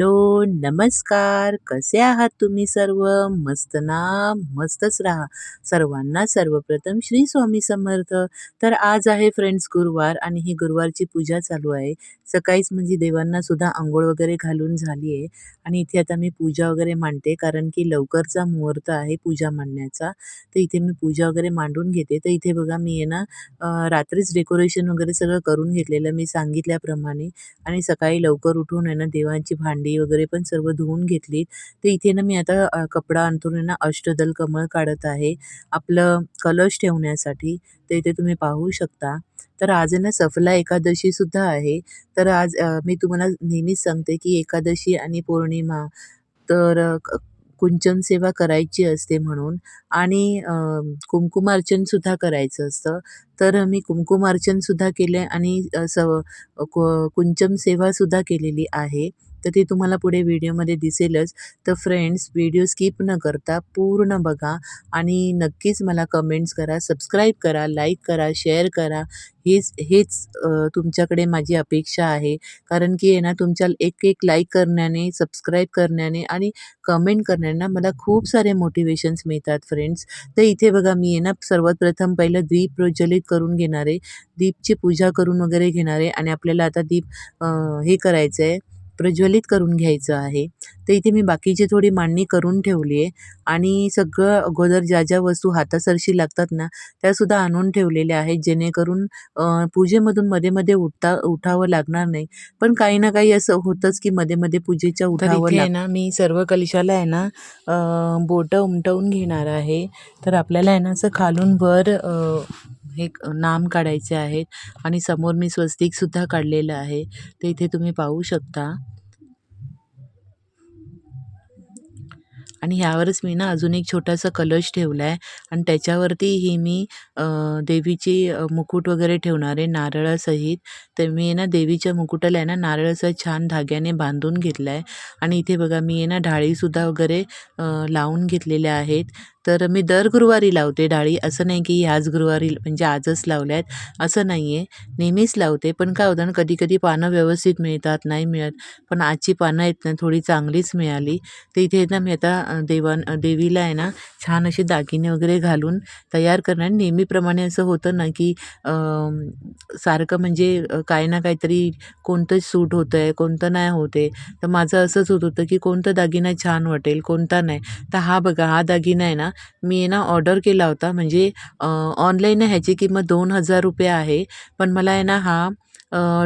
calor hello, नमस्कार. कसे आहात तुम्ही सर्व? मस्त ना? मस्तच राहा. सर्वांना सर्वप्रथम श्री स्वामी समर्थ. तर आज आहे फ्रेंड्स गुरुवार आणि ही गुरुवारची पूजा चालू आहे. सकाळीच म्हणजे देवांना सुद्धा आंघोळ वगैरे घालून झाली आहे आणि इथे आता मी पूजा वगैरे मांडते कारण की लवकरचा मुहूर्त आहे पूजा मांडण्याचा. तर इथे मी पूजा वगैरे मांडून घेते. तर इथे बघा मी आहे ना रात्रीच डेकोरेशन वगैरे सगळं करून घेतलेलं मी सांगितल्याप्रमाणे आणि सकाळी लवकर उठून आहे ना देवांची भांडी वगैरे पण सर्व धुवून घेतली. तर इथे ना मी आता कपडा अंथरून ना अष्टदल कमळ काढत आहे. आपलं कलश ठेवण्यासाठी. तर इथे तुम्ही पाहू शकता. तर आज ना सफला एकादशी सुद्धा आहे. तर आज मी तुम्हाला नेहमीच सांगते की एकादशी आणि पौर्णिमा तर कुंचन सेवा करायची असते म्हणून आणि कुंकुमार्चनसुद्धा सुद्धा करायचं असतं. तर मी कुंकुमार्चनसुद्धा सुद्धा केलंय आणि स कु कुंचन सेवा सुद्धा केलेली आहे. तर ती तुम्हाला पुढे व्हिडिओमध्ये दिसेलच. तर फ्रेंड्स व्हिडिओ स्किप न करता पूर्ण बघा आणि नक्कीच मला कमेंट्स करा, सबस्क्राईब करा, लाईक करा, शेअर करा. हेच हेच तुमच्याकडे माझी अपेक्षा आहे. कारण की आहे ना तुमच्या एक-एक लाईक करण्याने, सबस्क्राईब करण्याने आणि कमेंट करण्याने मला खूप सारे मोटिवेशन्स मिळतात फ्रेंड्स. तर इथे बघा मी आहे ना सर्वात प्रथम पहिलं दीप प्रज्वलित करून घेणारे दीपची पूजा करून वगैरे घेणारे आणि आपल्याला आता दीप हे करायचं आहे, प्रज्वलित करून घ्यायचं आहे. तर इथे मी बाकीची थोडी मांडणी करून ठेवली आहे आणि सगळं अगोदर ज्या-ज्या वस्तू हातासरशी लागतात ना, त्यासुद्धा आणून ठेवलेल्या आहेत. जेणेकरून पूजेमधून मध्ये-मध्ये उठता उठावं लागणार नाही. पण काही ना काही असं होतंच की मध्ये-मध्ये पूजेच्या तर उठावं आहे ना मी सर्व कलशाला आहे ना बोटं उमटवून घेणार आहे. तर आपल्याला आहे ना असं खालून वर हे नाम काढायचे आहेत आणि समोर मी स्वस्तिकसुद्धा काढलेलं आहे. ते इथे तुम्ही पाहू शकता. आणि ह्यावरच मी ना अजून एक छोटासा कलश ठेवला आहे आणि त्याच्यावरती ही मी देवीची मुकुट वगैरे ठेवणार आहे नारळासहित. तर मी आहे ना देवीच्या मुकुटाला आहे ना नारळाचा छान धाग्याने बांधून घेतला आहे आणि इथे बघा मी आहे ना ढाळीसुद्धा वगैरे लावून घेतलेल्या आहेत. तर मी दर गुरुवारी लावते डाळी. असं नाही की ह्याच गुरुवारी म्हणजे आजच लावल्या आहेत असं नाही आहे. नेहमीच लावते. पण काय होतं ना कधी-कधी पानं व्यवस्थित मिळतात, नाही मिळत. पण आजची पानं आहेत ना थोडी चांगलीच मिळाली. तर इथे ना मी आता देवान देवीला आहे ना छान असे दागिने वगैरे घालून तयार करणार. नेहमीप्रमाणे असं होतं ना की सारखं म्हणजे काही ना काहीतरी कोणतं सूट होतं आहे कोणतं नाही होत आहे. तर माझं असंच होत होतं की कोणता दागिना छान वाटेल, कोणता नाही. तर हा बघा हा दागिना आहे ना मी आहे ना ऑर्डर केला होता. म्हणजे ऑनलाईन ह्याची किंमत ₹2000 आहे. पण मला आहे ना हा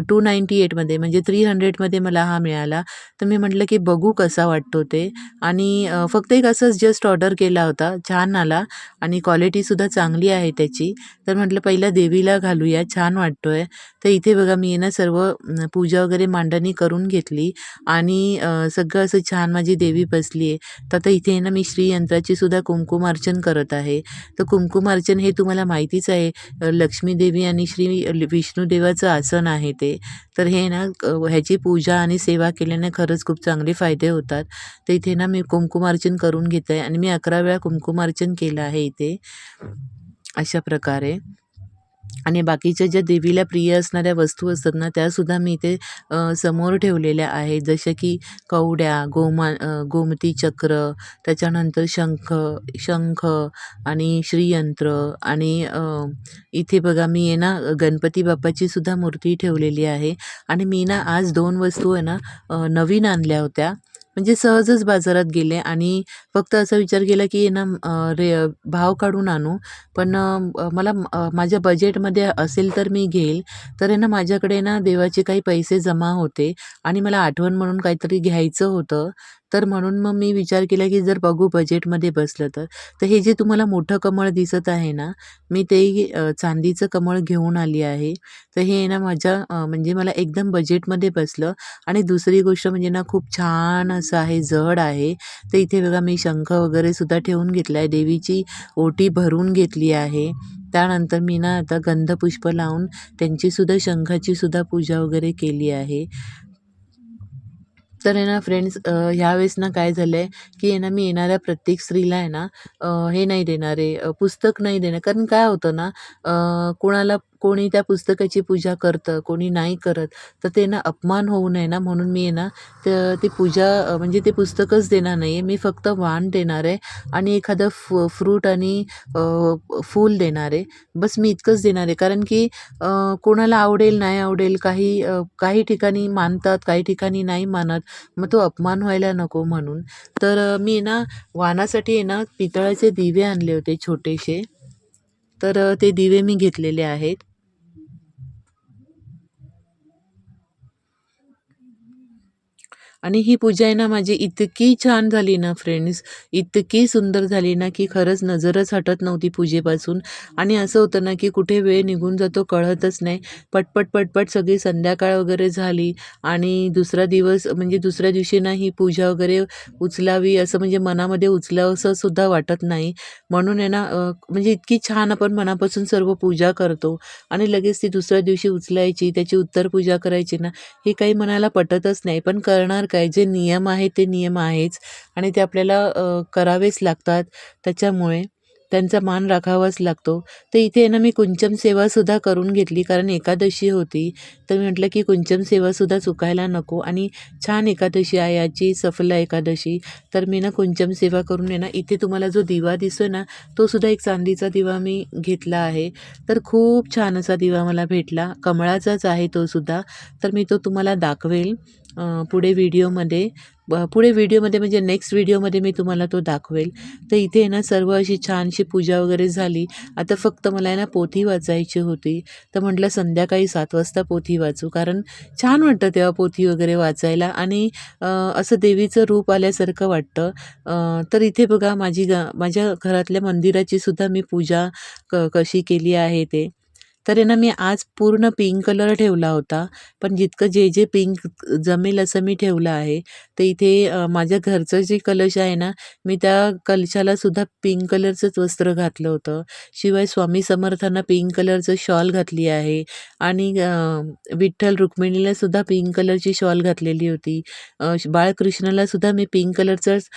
टू नाईंटी एटमध्ये म्हणजे 300मध्ये मला हा मिळाला. तर मी म्हटलं की बघू कसा वाटतो ते आणि फक्त एक असंच जस्ट ऑर्डर केला होता. छान आला आणि क्वालिटीसुद्धा चांगली आहे त्याची. तर म्हटलं पहिला देवीला घालूया, छान वाटतो आहे तर इथे बघा मी आहे ना सर्व पूजा वगैरे मांडणी करून घेतली आणि सगळं असं छान माझी देवी बसली आहे. तर आता इथे आहे ना मी श्रीयंत्राची सुद्धा कुंकुमार्चन करत आहे. तर कुंकुमार्चन हे तुम्हाला माहितीच आहे लक्ष्मीदेवी लक्ष्मी देवी आणि श्री विष्णुदेवाचं आसन आहे ते. तर हे ना ह्याची पूजा आणि सेवा केल्याने खरंच खूप चांगले फायदे होतात. तर इथे ना मी कुंकुमार्चन करून घेत आहे आणि मी 11 वेळा कुंकुमार्चन केलं आहे इथे. अशा प्रकारे. आणि बाकीच्या ज्या देवीला प्रिय असणाऱ्या वस्तू असतात ना, त्यासुद्धा मी इथे समोर ठेवलेल्या आहेत. जसं की कवड्या, गोमा गोमती चक्र, त्याच्यानंतर शंख शंख आणि श्रीयंत्र आणि इथे बघा मी आहे ना गणपती बाप्पाची सुद्धा मूर्ती ठेवलेली आहे आणि मी ना आज दोन वस्तू आहे ना नवीन आणल्या होत्या. म्हणजे सहजच बाजारात गेले आणि फक्त असा विचार केला की ना रे भाव काढून आणू. पण मला माझ्या बजेटमध्ये असेल तर मी घेईल. तर आहे ना माझ्याकडे ना देवाचे काही पैसे जमा होते आणि मला आठवण म्हणून काहीतरी घ्यायचं होतं. तर म्हणून मग मी विचार केला की जर बघू बजेटमध्ये बसलं तर. तर हे जे तुम्हाला मोठं कमळ दिसत आहे ना, मी ते चांदीचं कमळ घेऊन आली आहे. तर हे ना माझ्या म्हणजे मला एकदम बजेटमध्ये बसलं आणि दुसरी गोष्ट म्हणजे ना खूप छान असं आहे, जड आहे. तर इथे बघा मी शंख वगैरे सुद्धा ठेवून घेतला आहे. देवीची ओटी भरून घेतली आहे. त्यानंतर मी ना आता गंधपुष्प लावून त्यांचीसुद्धा शंखाची सुद्धा पूजा वगैरे केली आहे. तर आहे ना फ्रेंड्स ह्यावेळेस ना काय झालं आहे, की आहे ना मी येणाऱ्या प्रत्येक स्त्रीला आहे ना हे नाही देणार आहे पुस्तक नाही देणार. कारण काय होतं ना कोणाला कोणी त्या पुस्तकाची पूजा करतं कोणी नाही करत तर ते ना अपमान होऊ नये ना. म्हणून मी आहे ना तर ती पूजा म्हणजे ते पुस्तकच देणार नाही आहे मी फक्त वाण देणार आहे आणि एखादं फ फ्रूट आणि फूल देणार आहे. बस मी इतकंच देणार आहे. कारण की कोणाला आवडेल नाही आवडेल काही काही ठिकाणी मानतात काही ठिकाणी नाही मानत मग तो अपमान व्हायला नको म्हणून. तर मी ना वाणासाठी आहे ना पितळाचे दिवे आणले होते छोटेसे. तर ते दिवे मी घेतलेले आहेत. आणि ही पूजा आहे ना माझी इतकी छान झाली ना फ्रेंड्स इतकी सुंदर झाली ना की खरंच नजरच हटत नव्हती पूजेपासून. आणि असं होतं ना की कुठे वेळ निघून जातो कळतच नाही. पटपट पटपट सगळी संध्याकाळ वगैरे झाली आणि दुसरा दिवस म्हणजे दुसऱ्या दिवशी ना ही पूजा वगैरे उचलावी असं म्हणजे मनामध्ये उचलावंसं सुद्धा वाटत नाही. म्हणून आहे ना म्हणजे इतकी छान आपण मनापासून सर्व पूजा करतो आणि लगेच ती दुसऱ्या दिवशी उचलायची त्याची उत्तर पूजा करायची ना हे काही मनाला पटतच नाही. पण करणार काय जे नियम आहे ते नियम आहेच आणि ते आपल्याला करावेच लागतात. त्याच्यामुळे त्यांचा मान राखावाच लागतो. तर इथे आहे ना मी कुंचम सेवासुद्धा करून घेतली. कारण एकादशी होती तर मी म्हटलं की कुंचम सेवासुद्धा चुकायला नको आणि छान एकादशी आहे याची सफला एकादशी. तर मी ना कुंचम सेवा करून आहे ना इथे तुम्हाला जो दिवा दिसतोय ना तो सुद्धा एक चांदीचा दिवा मी घेतला आहे. तर खूप छान असा दिवा मला भेटला. कमळाचाच आहे तो सुद्धा. तर मी तो तुम्हाला दाखवेल. पुढे व्हिडिओमध्ये ब- पुढे व्हिडिओमध्ये म्हणजे नेक्स्ट व्हिडिओमध्ये मी तुम्हाला तो दाखवेल. तर इथे आहे ना सर्व अशी छानशी पूजा वगैरे झाली. आता फक्त मला आहे ना पोथी वाचायची होती. तर म्हटलं संध्याकाळी सात वाजता पोथी वाचू. कारण छान वाटतं तेव्हा पोथी वगैरे वाचायला. आणि असं देवीचं रूप आल्यासारखं वाटतं. तर इथे बघा माझी गा माझ्या घरातल्या मंदिराची सुद्धा मी पूजा क कशी केली आहे ते. तर आहे ना मी आज पूर्ण पिंक कलर ठेवला होता. पण जितकं जे जे पिंक जमेल असं मी ठेवलं आहे तर इथे माझ्या घरचं जे कलश आहे ना मी त्या कलशाला सुद्धा पिंक कलरचंच वस्त्र घातलं होतं. शिवाय स्वामी समर्थांना पिंक कलरचं शॉल घातली आहे आणि विठ्ठल रुक्मिणीला सुद्धा पिंक कलरची शॉल घातलेली होती. बाळकृष्णाला सुद्धा मी पिंक कलरचंच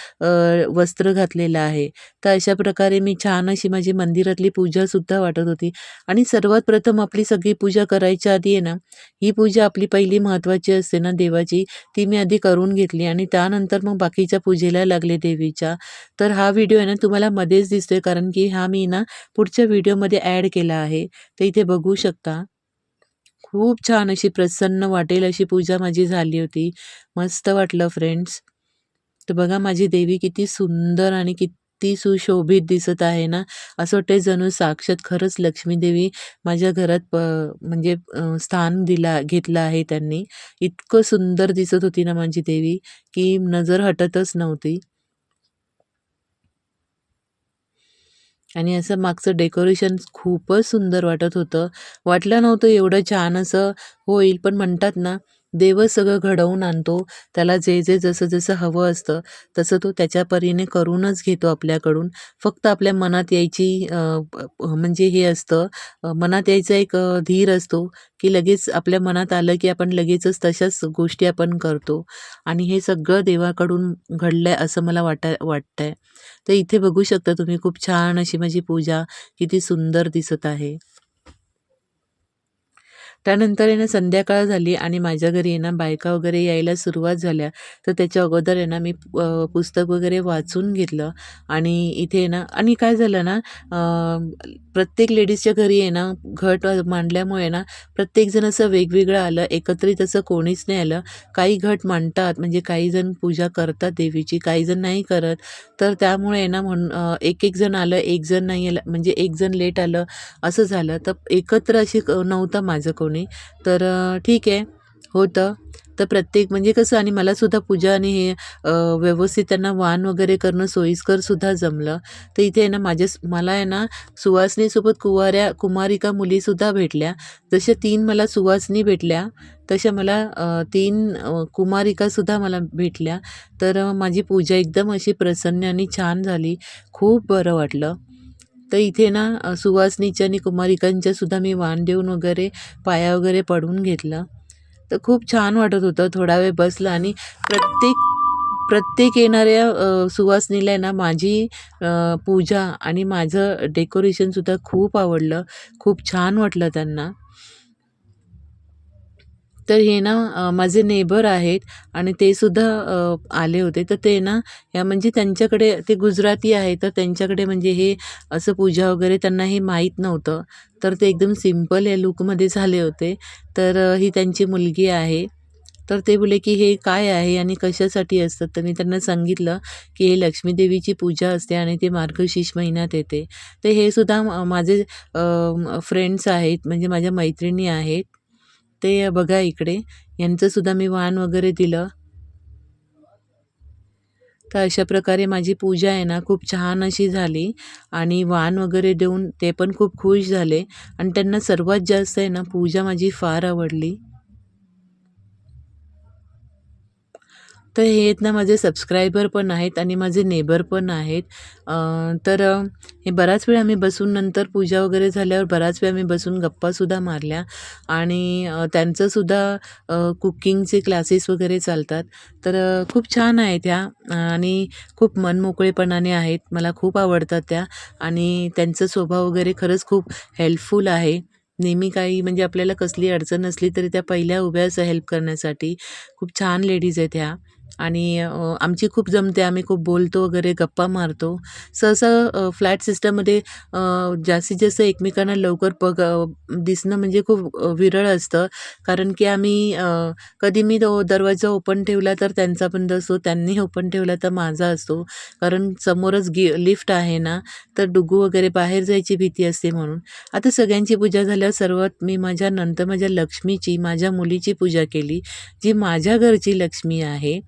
वस्त्र घातलेलं आहे. तर अशा प्रकारे मी छान अशी माझी मंदिरातली पूजासुद्धा वाटत होती. आणि सर्वात प्रथम आपली सगळी पूजा करायच्या आधी आहे ना ही पूजा आपली पहिली महत्त्वाची असते ना देवाची ती मी आधी करून घेतली आणि त्यानंतर मग बाकीच्या पूजेला लागले देवीच्या. तर हा व्हिडिओ आहे ना तुम्हाला मध्येच दिसतोय कारण की हा मी ना पुढच्या व्हिडिओमध्ये ॲड केला आहे. तर इथे बघू शकता. खूप छान अशी प्रसन्न वाटेल अशी पूजा माझी झाली होती. मस्त वाटलं फ्रेंड्स तर बघा माझी देवी किती सुंदर आणि किती सुशोभित दिसत आहे ना? असं वाटते जणू साक्षात खरंच लक्ष्मी देवी माझ्या घरात प म्हणजे स्थान दिला घेतलं आहे त्यांनी. इतकं सुंदर दिसत होती ना माझी देवी की नजर हटतच नव्हती. आणि असं मागचं डेकोरेशन खूपच सुंदर वाटत होतं. वाटलं नव्हतं एवढं छान असं होईल पण म्हणतात ना देव सगळं घडवून आणतो. त्याला जे जे जसं जसं हवं असतं तसं तो त्याच्या परीने करूनच घेतो आपल्याकडून. फक्त आपल्या मनात यायची म्हणजे हे असतं मनात यायचा एक धीर असतो की लगेच आपल्या मनात आलं की आपण लगेचच तशाच गोष्टी आपण करतो. आणि हे सगळं देवाकडून घडलं आहे असं मला वाटाय आहे तर इथे बघू शकता तुम्ही खूप छान अशी माझी पूजा किती सुंदर दिसत आहे. त्यानंतर आहे ना संध्याकाळ झाली आणि माझ्या घरी आहे ना बायका वगैरे यायला सुरुवात झाल्या. तर त्याच्या अगोदर आहे ना मी पुस्तक वगैरे वाचून घेतलं. आणि इथे आहे ना आणि काय झालं ना प्रत्येक लेडीजच्या घरी आहे ना घट मांडल्यामुळे ना प्रत्येकजण असं वेगवेगळं आलं. एकत्रित असं कोणीच नाही आलं. काही घट मांडतात म्हणजे काही जण पूजा करतात देवीची काही जण नाही करत. तर त्यामुळे आहे ना म्हण एक एक जण आलं एक जण नाही आलं म्हणजे एक जण लेट आलं असं झालं. तर एकत्र अशी क- नव्हतं माझं कोणी. तर ठीक आहे. होतं. तर प्रत्येक म्हणजे कसं आणि मला सुद्धा पूजा आणि हे व्यवस्थित त्यांना वाण वगैरे करणं सोयीस्करसुद्धा जमलं. तर इथे आहे ना माझ्या मला आहे ना सुवासनीसोबत कुवाऱ्या कुमारिका मुलीसुद्धा भेटल्या. जशा तीन मला सुवासनी भेटल्या तशा मला तीन कुमारिकासुद्धा मला भेटल्या. तर माझी पूजा एकदम अशी प्रसन्न आणि छान झाली. खूप बरं वाटलं. तर इथे ना सुवासनीच्या आणि कुमारिकांच्या सुद्धा मी वाण देऊन वगैरे पाया वगैरे पडून घेतलं. तर खूप छान वाटत होतं. थोडा वेळ बसलं आणि प्रत्येक प्रत्येक येणाऱ्या सुवासनीला ना माझी पूजा आणि माझं डेकोरेशनसुद्धा खूप आवडलं. खूप छान वाटलं त्यांना. तर हे ना माझे नेबर आहेत आणि ते सुद्धा आले होते. तर ते ना या म्हणजे त्यांच्याकडे ते गुजराती आहे तर त्यांच्याकडे म्हणजे हे असं पूजा वगैरे त्यांना हे माहीत नव्हतं. तर ते एकदम सिंपल या लुकमध्ये झाले होते. तर ही त्यांची मुलगी आहे. तर ते बोले की हे काय आहे आणि कशासाठी असतं तर मी त्यांना सांगितलं की हे लक्ष्मीदेवीची पूजा असते आणि ते मार्गशीर्ष महिन्यात येते. तर हे सुद्धा माझे फ्रेंड्स आहेत म्हणजे माझ्या मैत्रिणी आहेत. ते बघा इकडे. यांचंसुद्धा मी वाण वगैरे दिलं. तर अशा प्रकारे माझी पूजा आहे ना खूप छान अशी झाली. आणि वाण वगैरे देऊन ते पण खूप खुश झाले. आणि त्यांना सर्वात जास्त आहे ना पूजा माझी फार आवडली. तर हे आहेत ना माझे सबस्क्रायबर पण आहेत आणि माझे नेबर पण आहेत. तर हे बराच वेळ आम्ही बसून नंतर पूजा वगैरे झाल्यावर बराच वेळ आम्ही बसून गप्पासुद्धा मारल्या. आणि त्यांचंसुद्धा कुकिंगचे क्लासेस वगैरे चालतात. तर खूप छान आहेत त्या आणि खूप मनमोकळेपणाने आहेत. मला खूप आवडतात त्या. आणि त्यांचा स्वभाव वगैरे खरंच खूप हेल्पफुल आहे. नेहमी काही म्हणजे आपल्याला कसली अडचण असली तरी त्या पहिल्या उभ्या असं हेल्प करण्यासाठी खूप छान लेडीज आहेत ह्या. आणि आमची खूप जमते. आम्ही खूप बोलतो वगैरे गप्पा मारतो. सहसा फ्लॅट सिस्टममध्ये जास्तीत जास्त एकमेकांना लवकर बघ दिसणं म्हणजे खूप विरळ असतं. कारण की आम्ही कधी मी तो दरवाजा ओपन ठेवला तर त्यांचा बंद असतो त्यांनी ओपन ठेवला तर माझा असतो. कारण समोरच गी लिफ्ट आहे ना तर डुगू वगैरे बाहेर जायची भीती असते म्हणून. आता सगळ्यांची पूजा झाल्यावर सर्वात मी माझ्या नंतर माझ्या लक्ष्मीची माझ्या मुलीची पूजा केली जी माझ्या घरची लक्ष्मी आहे.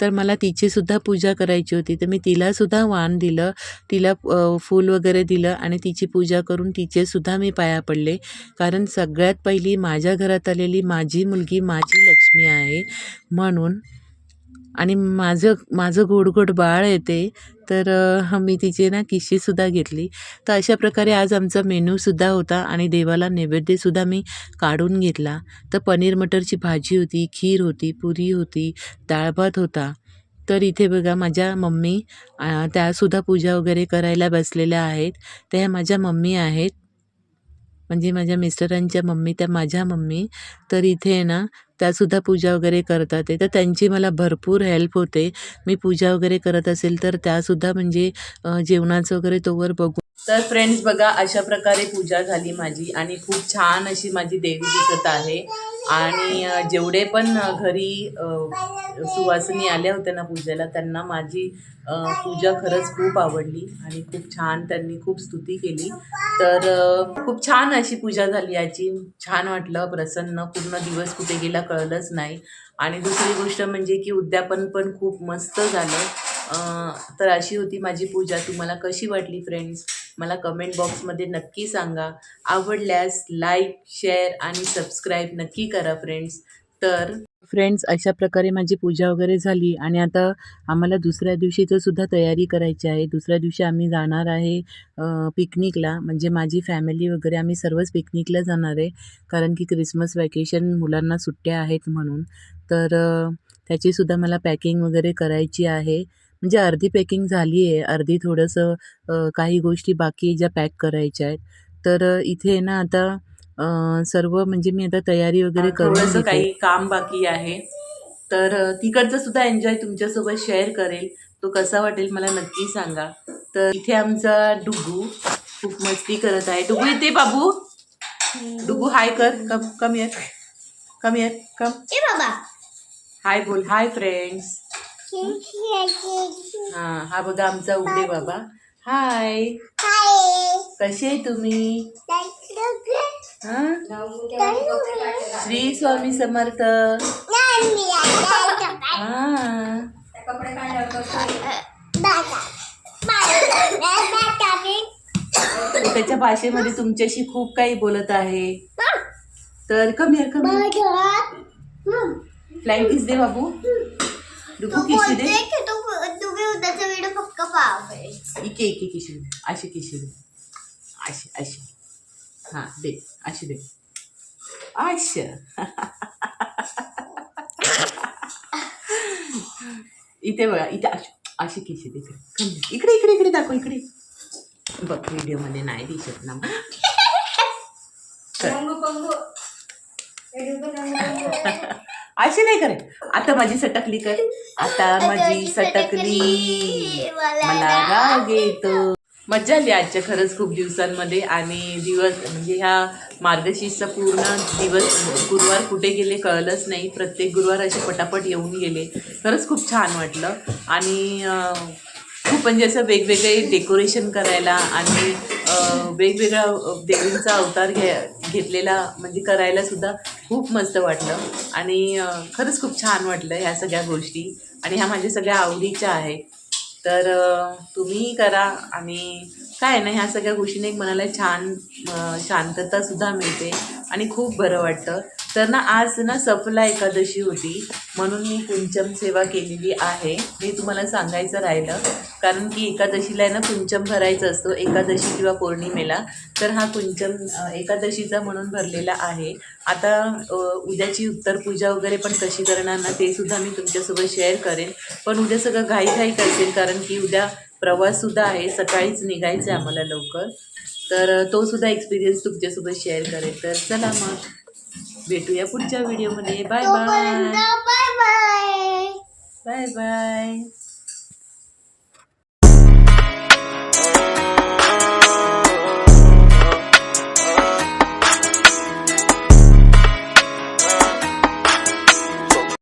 तर मला तिचीसुद्धा पूजा करायची होती. तर मी तिलासुद्धा वाण दिलं तिला फूल वगैरे दिलं आणि तिची पूजा करून तिचेसुद्धा मी पाया पडले. कारण सगळ्यात पहिली माझ्या घरात आलेली माझी मुलगी माझी लक्ष्मी आहे. म्हणून आणि माझं माझं गोडगोड गोड बाळ येते तर मी तिचे ना किशीसुद्धा घेतली. तर अशा प्रकारे आज आमचा मेनूसुद्धा होता आणि देवाला नैवेद्यसुद्धा मी काढून घेतला. तर पनीर मटरची भाजी होती खीर होती पुरी होती डाळ भात होता. तर इथे बघा माझ्या मम्मी त्यासुद्धा पूजा वगैरे करायला बसलेल्या आहेत. त्या माझ्या मम्मी आहेत. म्हणजे माझ्या मिस्टरांच्या मम्मी त्या माझ्या मम्मी तर इथे आहे ना त्यासुद्धा पूजा वगैरे करतात आहे. तर त्यांची मला भरपूर हेल्प होते. मी पूजा वगैरे करत असेल तर त्यासुद्धा म्हणजे जेवणाचं वगैरे तोवर बघू. तर फ्रेंड्स बघा अशा प्रकारे पूजा झाली माझी आणि खूप छान अशी माझी देवी दिसत आहे. आणि जेवढे पण घरी सुवासिनी आल्या होत्या ना पूजेला त्यांना माझी पूजा खरंच खूप आवडली आणि खूप छान त्यांनी खूप स्तुती केली. तर खूप छान अशी पूजा झाली याची. छान वाटलं प्रसन्न पूर्ण दिवस कुठे गेला कळलंच नाही. आणि दुसरी गोष्ट म्हणजे की उद्यापन पण खूप मस्त झालं. तर अशी होती माझी पूजा. तुम्हाला कशी वाटली फ्रेंड्स मला कमेंट बॉक्समध्ये नक्की सांगा. आवडल्यास लाईक शेअर आणि सबस्क्राईब नक्की करा फ्रेंड्स तर? फ्रेंड्स अशा प्रकारे माझी पूजा वगैरे झाली आणि आता आम्हाला दुसऱ्या दिवशीचं सुद्धा तयारी करायची आहे. दुसऱ्या दिवशी आम्ही जाणार आहे पिकनिकला म्हणजे माझी फॅमिली वगैरे आम्ही सर्वच पिकनिकला जाणार आहे. कारण की क्रिसमस वॅकेशन मुलांना सुट्ट्या आहेत म्हणून. तर त्याचीसुद्धा मला पॅकिंग वगैरे करायची आहे. म्हणजे अर्धी पॅकिंग झाली आहे. अर्धी थोडंसं काही गोष्टी बाकी ज्या पॅक करायच्या आहेत. तर इथे आहे ना आता सर्व म्हणजे मी आता तयारी वगैरे करून. काही काम बाकी आहे. तर तिकडचं सुद्धा एन्जॉय तुमच्यासोबत शेअर करेल. तो कसा वाटेल मला नक्की सांगा. तर इथे आमचा डुगू खूप मस्ती करत आहे. डुगू इथे बाबू. डुगू हाय कर. कम कम येत कम येत कम ए बाबा. हाय बोल. हाय फ्रेंड्स हा हा बघा आमचा उघडे बाबा. हाय. कसे आहे तुम्ही? हा? श्री स्वामी समर्थ. हा. तो त्याच्या भाषेमध्ये तुमच्याशी खूप काही बोलत आहे. तर कम यार कम फ्लाइंग किस दे बाबू. डुगू किशी दे. तुम्ही उद्याचा व्हिडिओ इके इके किशी दे अशी किशी दे अशी अशी हा दे अशी दे अशी इथे बघा इथे अशी अशी किशी दे इकडे. इकडे इकडे इकडे दाखव इकडे बघ व्हिडिओमध्ये नाही दिसत ना कर. अशी नाही करे आता माझी सटकली कर. आता माझी सटकली. मला राग येतो. मज्जा आली आजच्या खरंच खूप दिवसांमध्ये. आणि दिवस म्हणजे ह्या मार्गशीर्षचा पूर्ण दिवस गुरुवार कुठे गेले कळलंच नाही. प्रत्येक गुरुवार असे पटापट येऊन गेले. खरंच खूप छान वाटलं. आणि खूप म्हणजे असं वेगवेगळे डेकोरेशन करायला आणि अं, वेगवेगळा अं, देवींचा अवतार घे घेतलेला म्हणजे करायला सुद्धा खूप मस्त वाटलं. आणि खरंच खूप छान वाटलं ह्या सगळ्या गोष्टी. आणि ह्या माझ्या सगळ्या आवडीच्या आहेत. तर तुम्हीही करा आणि काय ना ह्या सगळ्या गोष्टीने एक मनाला छान शांततासुद्धा मिळते आणि खूप बरं वाटतं. तर ना आज ना सफला एकादशी होती म्हणून मी कुंचम सेवा केलेली आहे. हे तुम्हाला सांगायचं राहिलं कारण की एकादशीला आहे ना कुंचम भरायचं असतो एकादशी किंवा पौर्णिमेला. तर हा कुंचम एकादशीचा म्हणून भरलेला आहे. आता उद्याची उत्तर पूजा वगैरे पण कशी करणार ना ते सुद्धा मी तुमच्यासोबत शेअर करेन. पण उद्या सगळं घाईघाई असेल कारण की उद्या प्रवाससुद्धा आहे. सकाळीच निघायचं आहे आम्हाला लवकर. तर अं, तो सुद्धा एक्सपिरियन्स तुमच्यासोबत शेअर करेन तर चला मग भेटूया पुढच्या व्हिडिओमध्ये bye bye bye bye bye